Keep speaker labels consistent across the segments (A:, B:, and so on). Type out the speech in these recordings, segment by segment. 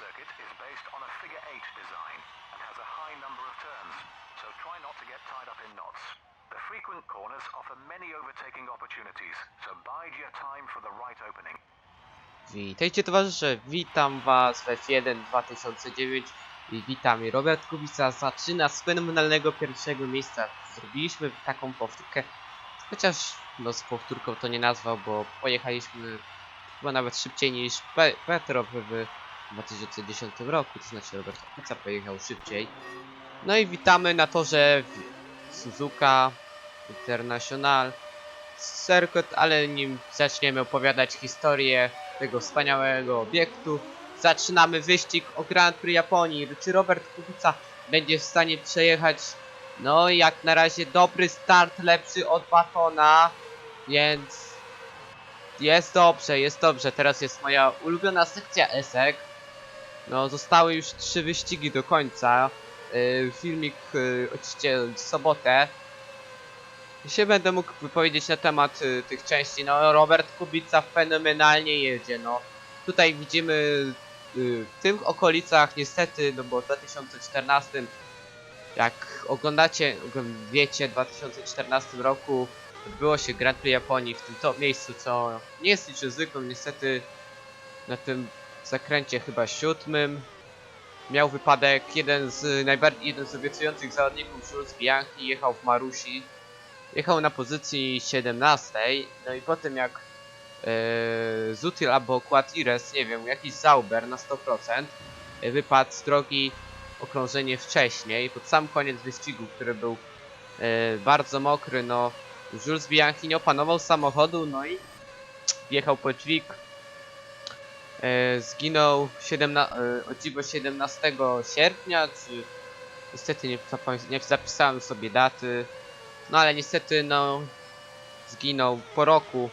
A: circuit is based on a figure eight design and has a high number of turns, so try not to get tied up in knots. The frequent corners offer many overtaking opportunities, so bide your time for the right opening.
B: Witajcie towarzysze, witam was w F1 2009 i witam Robert Kubica zaczyna z fenomenalnego pierwszego miejsca. Zrobiliśmy taką powtórkę, chociaż no z powtórką to nie nazwał, bo pojechaliśmy chyba nawet szybciej niż Pe Petro w 2010 roku, to znaczy Robert Kubica pojechał szybciej. No i witamy na torze w Suzuka International Circuit, ale nim zaczniemy opowiadać historię tego wspaniałego obiektu. Zaczynamy wyścig o Grand Prix Japonii. Czy Robert Kubica będzie w stanie przejechać? No jak na razie dobry start, lepszy od Batona, więc jest dobrze, jest dobrze. Teraz jest moja ulubiona sekcja ESEK. No zostały już trzy wyścigi do końca. Yy, filmik yy, oczywiście w sobotę. się będę mógł wypowiedzieć na temat y, tych części. No, Robert Kubica fenomenalnie jedzie, no. Tutaj widzimy y, w tych okolicach niestety, no bo w 2014, jak oglądacie, ogl- wiecie, w 2014 roku odbyło się Grand Prix Japonii w tym to miejscu, co nie jest niczym zwykłym, niestety na tym zakręcie chyba siódmym. Miał wypadek jeden z najbardziej, jeden z obiecujących zawodników Jules Bianchi jechał w Marusi. Jechał na pozycji 17, no i potem jak e, Zutil albo Quatires, nie wiem, jakiś Zauber na 100% e, wypadł z drogi okrążenie wcześniej, pod sam koniec wyścigu, który był e, bardzo mokry, no Jules Bianchi nie opanował samochodu, no i wjechał po dźwig. E, zginął 17, e, o dziwo 17 sierpnia, czy niestety nie, nie zapisałem sobie daty. No ale niestety no zginął po roku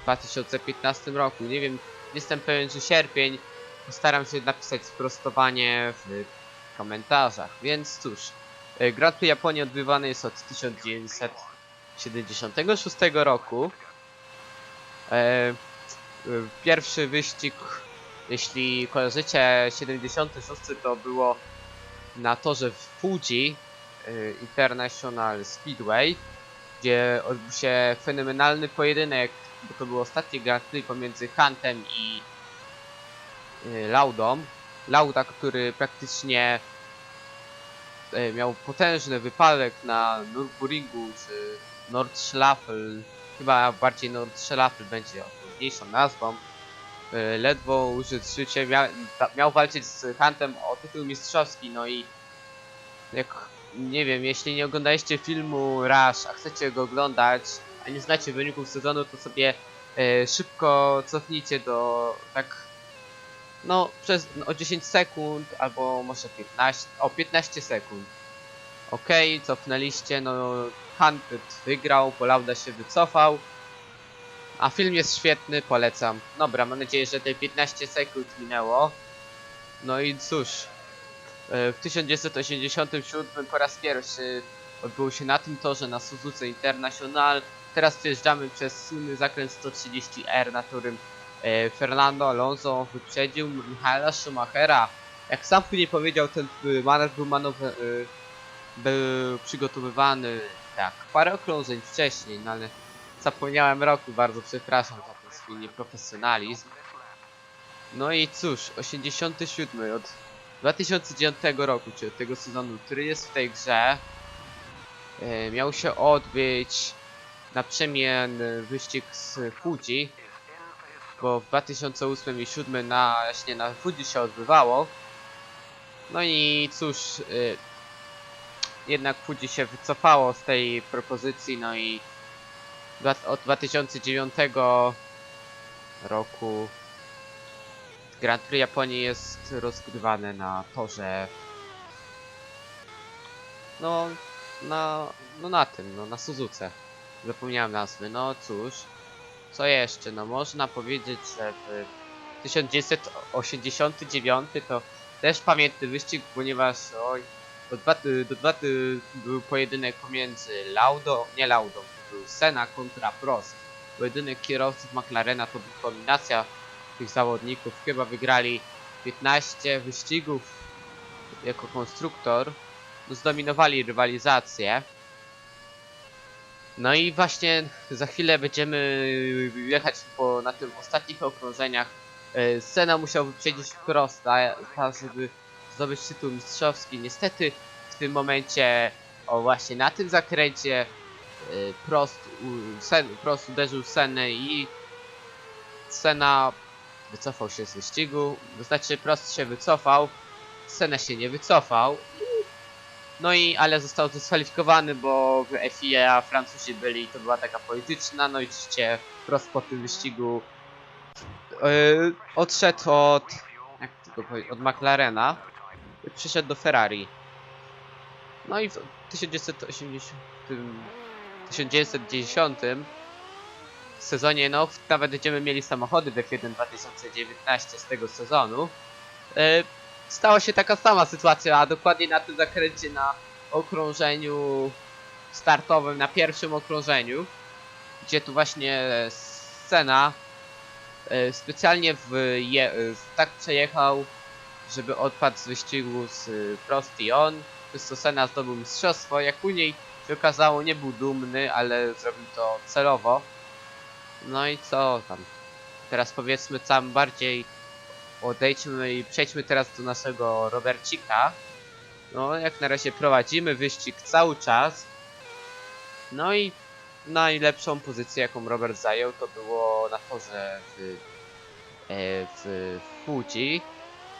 B: w 2015 roku. Nie wiem, jestem pewien czy sierpień. Postaram się napisać sprostowanie w komentarzach. Więc cóż, e, Grand Prix Japonii odbywany jest od 1976 roku. Pierwszy wyścig, jeśli kojarzycie, 76 to było na torze w Fuji, y, International Speedway, gdzie odbył się fenomenalny pojedynek, bo to był ostatni Grand Prix pomiędzy Huntem i y, Laudą. Lauda, który praktycznie y, miał potężny wypadek na Nürburgringu czy Nordschlafel, chyba bardziej Nordschlafel będzie odpowiedniejszą nazwą. Y, Ledwo użył życie, miał, miał walczyć z Huntem o tytuł mistrzowski, no i jak nie wiem, jeśli nie oglądaliście filmu Rush, a chcecie go oglądać, a nie znacie wyników sezonu, to sobie e, szybko cofnijcie do tak no przez no, o 10 sekund albo może 15, o 15 sekund. Okej, cofnęliście, no Hunt wygrał, bo Lauda się wycofał. A film jest świetny, polecam. Dobra, mam nadzieję, że te 15 sekund minęło. No i cóż, E, W 1987 po raz pierwszy odbył się na tym torze na Suzuce International. Teraz przejeżdżamy przez słynny zakręt 130R, na którym e, Fernando Alonso wyprzedził Michaela Schumachera. Jak sam później powiedział, ten e, manewr był, był przygotowywany tak, parę okrążeń wcześniej, no ale zapomniałem roku, bardzo przepraszam za ten swój nieprofesjonalizm. No i cóż, 87 od 2009 roku, czyli od tego sezonu, który jest w tej grze, e, miał się odbyć na przemian e, wyścig z Fuji, bo w 2008 i 2007 na, właśnie na Fuji się odbywało. No i cóż, e, jednak Fuji się wycofało z tej propozycji, no i od 2009 roku Grand Prix Japonii jest rozgrywane na torze. No, na, no na tym, no na Suzuce. Zapomniałem nazwy. No cóż, co jeszcze? No można powiedzieć, że w 1989 to też pamiętny wyścig, ponieważ oj, do do dwa, był pojedynek pomiędzy Laudą, nie Laudą, to był Senna kontra Prost. Pojedynek kierowców McLarena to była kombinacja tych zawodników. Chyba wygrali 15 wyścigów jako konstruktor. Zdominowali rywalizację. No i właśnie za chwilę będziemy jechać po, na tym ostatnich okrążeniach. E, Senna musiał wyprzedzić Prosta, ta, żeby zdobyć tytuł mistrzowski. Niestety w tym momencie, o właśnie na tym zakręcie, e, Prost, u- Sen, Prost uderzył Senę i Senna wycofał się z wyścigu. To znaczy Prost się wycofał, Senna się nie wycofał. No i ale został dyskwalifikowany, bo w FIA Francuzi byli, to była taka polityczna, no i oczywiście Prost po tym wyścigu yy, odszedł od, jak od McLarena i przyszedł do Ferrari. No i w 1980, 1910 sezonie, no nawet będziemy mieli samochody w F1 2019 z tego sezonu. Yy, stała się taka sama sytuacja, a dokładnie na tym zakręcie na okrążeniu startowym, na pierwszym okrążeniu, gdzie tu właśnie scena e, specjalnie w je, e, tak przejechał, żeby odpadł z wyścigu z e, Prost i on, przez co Senna zdobył mistrzostwo, jak później się okazało nie był dumny, ale zrobił to celowo. No i co tam? Teraz powiedzmy tam bardziej odejdźmy i przejdźmy teraz do naszego Robercika. No, jak na razie prowadzimy wyścig cały czas. No i najlepszą pozycję, jaką Robert zajął, to było na torze w, e, w Fuji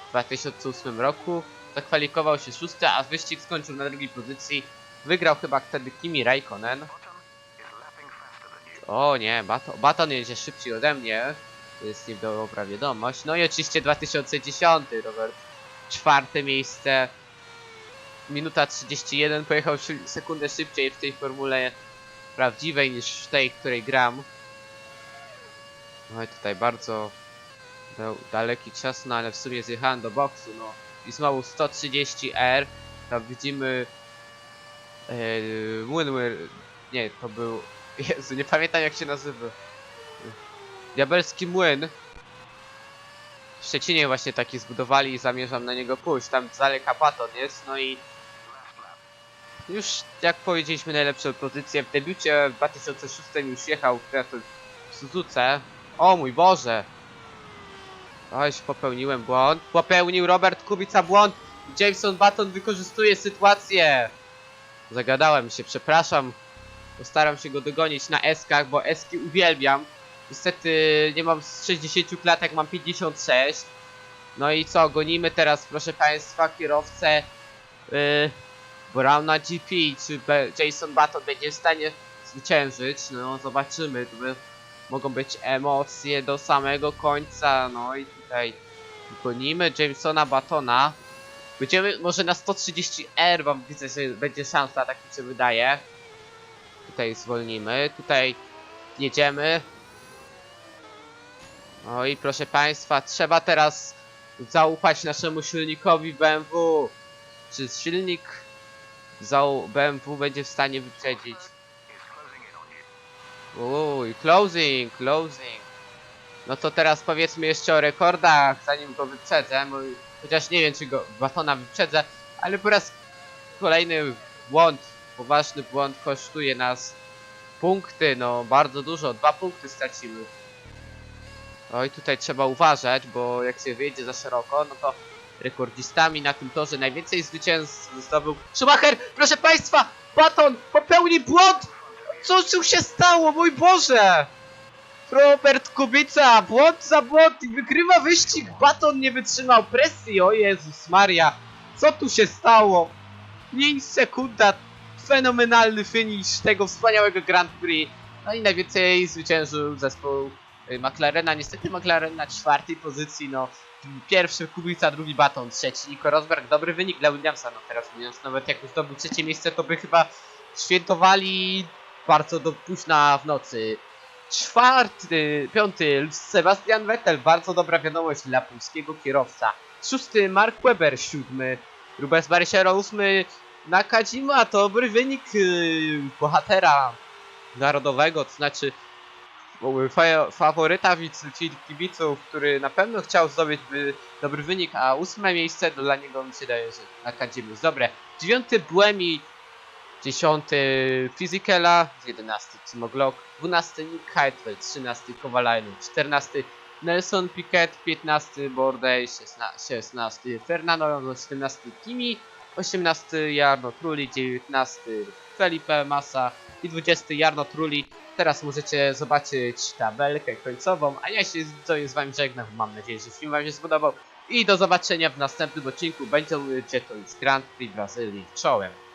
B: w 2008 roku. Zakwalifikował się szósty, a wyścig skończył na drugiej pozycji. Wygrał chyba wtedy Kimi Raikkonen. O nie, Baton, Baton jedzie szybciej ode mnie. To jest niedobra wiadomość. No i oczywiście 2010, Robert. Czwarte miejsce. Minuta 31, pojechał sekundę szybciej w tej formule prawdziwej niż w tej, której gram. No i tutaj bardzo da- daleki czas, no ale w sumie zjechałem do boksu, no. I znowu 130R. Tam widzimy yy, Winwir, nie, to był Jezu, nie pamiętam jak się nazywa. Diabelski młyn. W Szczecinie właśnie taki zbudowali i zamierzam na niego pójść. Tam z daleka baton jest, no i już jak powiedzieliśmy najlepsze pozycje. W debiucie w 2006 już jechał w Suzuce. O mój Boże! Oj, popełniłem błąd. Popełnił Robert Kubica błąd. Jameson Button wykorzystuje sytuację. Zagadałem się, przepraszam. Postaram się go dogonić na eskach, bo eski uwielbiam. Niestety nie mam z 60 klatek, mam 56. No i co, gonimy teraz, proszę państwa, kierowcę yy, Browna GP. Czy Jason Button będzie w stanie zwyciężyć? No, zobaczymy. By, mogą być emocje do samego końca. No i tutaj gonimy Jamesona Battona. Będziemy może na 130R, wam widzę, że będzie szansa, tak mi się wydaje. Tutaj zwolnimy, tutaj jedziemy. No i proszę Państwa, trzeba teraz zaufać naszemu silnikowi BMW. Czy silnik BMW będzie w stanie wyprzedzić? Uj, closing, closing. No to teraz powiedzmy jeszcze o rekordach, zanim go wyprzedzę. bo- Chociaż nie wiem, czy go Batona wyprzedzę, ale po raz kolejny błąd, poważny błąd kosztuje nas punkty, no bardzo dużo, dwa punkty stracimy. Oj, tutaj trzeba uważać, bo jak się wyjedzie za szeroko, no to rekordzistami na tym torze najwięcej zwycięstw zdobył Schumacher! Proszę Państwa! Baton popełni błąd! Co tu się stało, mój Boże! Robert Kubica, błąd za błąd i wygrywa wyścig. Baton nie wytrzymał presji, o Jezus Maria. Co tu się stało? Nie niż sekunda. Fenomenalny finish tego wspaniałego Grand Prix. No i najwięcej zwyciężył zespół y, McLarena. Niestety McLaren na czwartej pozycji, no. Pierwszy Kubica, drugi Baton, trzeci Nico Rosberg. Dobry wynik dla Williamsa, no teraz Williams nawet jak zdobył trzecie miejsce, to by chyba świętowali bardzo do późna w nocy. Czwarty, piąty Sebastian Vettel, bardzo dobra wiadomość dla polskiego kierowca. Szósty Mark Webber, siódmy Rubens Barrichello, ósmy Nakajima, to dobry wynik yy, bohatera narodowego, to znaczy byłby fa- faworyta kibiców, który na pewno chciał zdobyć by dobry wynik, a ósme miejsce dla niego mi się daje, że na Kadziemu jest dobre. Dziewiąty Błemi, dziesiąty Physicala, jedenasty Timo Glock, dwunasty Nick Heidfeld, trzynasty Kowalajny, czternasty Nelson Piquet, 15 Bordej, 16, 16 Fernando, 17 Kimi, 18 Jarno Trulli, 19 Felipe Massa i 20 Jarno Trulli. Teraz możecie zobaczyć tabelkę końcową, a ja się z z wami żegnam. Mam nadzieję, że film wam się spodobał i do zobaczenia w następnym odcinku. Będzie to już Grand Prix Brazylii. Czołem!